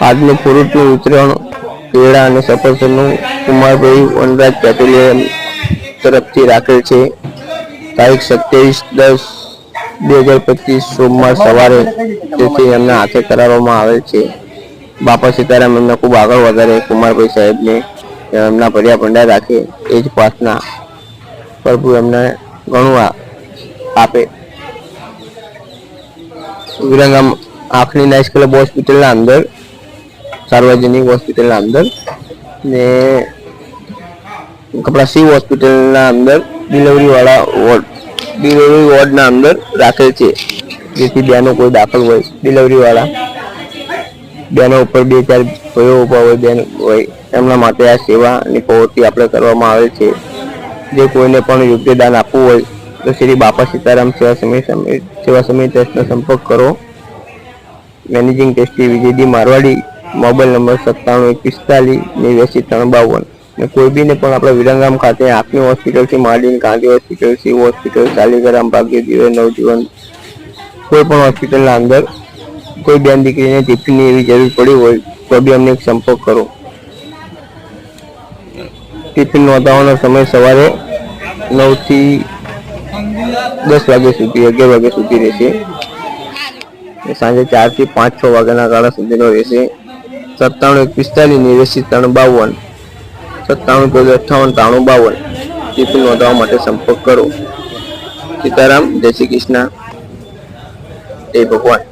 આજનું પુરુષનું વિતરણ કેળા અને સફરજનનું કુમારભાઈ વનરાજ પેટ્રોલિયમ તરફથી રાખેલ છે. તારીખ સત્યાવીસ દસ બે હજાર પચીસ સોમવાર સવારે તેથી એમના હાથે કરાવવામાં આવેલ છે. બાપા સીતારામ એમને ખૂબ આગળ વધારે કુમારભાઈ સાહેબને એમના ભર્યા ભંડાર રાખે એ જ પ્રાર્થના પ્રભુ એમને ઘણું આપે. વિરંગામ આંખની નાઇસ ક્લબ હોસ્પિટલના અંદર સાર્વજનિક હોસ્પિટલના અંદર ને કપડા શિવ હોસ્પિટલના અંદર, ડિલિવરીવાળા વોર્ડ, ડિલિવરી વોર્ડના અંદર રાખેલ છે. જેથી બેનો કોઈ દાખલ હોય. ડિલિવરીવાળા બેનો ઉપર બે ચાર ભાઈઓ ઊભા હોય, બેન હોય, એમના માટે આ સેવાની પ્રવૃત્તિ આપણે કરવામાં આવે છે. જે કોઈને પણ યોગ્ય દાન આપવું હોય, તો શ્રી બાપા સીતારામ સેવા સમિતિ- સેવા સમિતિ ટ્રસ્ટનો સંપર્ક કરો. Managing trustee Vijayji Marwadi mobile number સત્તાણું એક પિસ્તાલીસ નેવ્યાસી ત્રણ બાવન ને કોઈ બીને પણ આપણે વિરંગામ ખાતે આંખની હોસ્પિટલથી માંડીને ગાંધી હોસ્પિટલ, શિવ હોસ્પિટલ શાલિગ્રામ ભાગ્ય જીવન નવજીવન, કોઈ પણ હોસ્પિટલના અંદર કોઈ બેન દીકરીને ટિફિનની એવી જરૂર પડી હોય, તો બી અમને સંપર્ક કરો. ટિફિન નોંધાવાનો સમય સવારે નવથી દસ વાગ્યા સુધી, અગિયાર વાગ્યા સુધી રહેશે. સાંજે ચારથી પાંચ, છ વાગ્યાના ગાળા સુધીનો રહેશે. સત્તાણું એક પિસ્તાલીસ નેવ્યાસી ત્રણ બાવન. સત્તાણું ચૌદ અઠ્ઠાવન ત્રાણું બાવન. ટિફિન નોંધાવવા માટે સંપર્ક કરો. સીતારામ, જય શ્રી કૃષ્ણ. જય ભગવાન.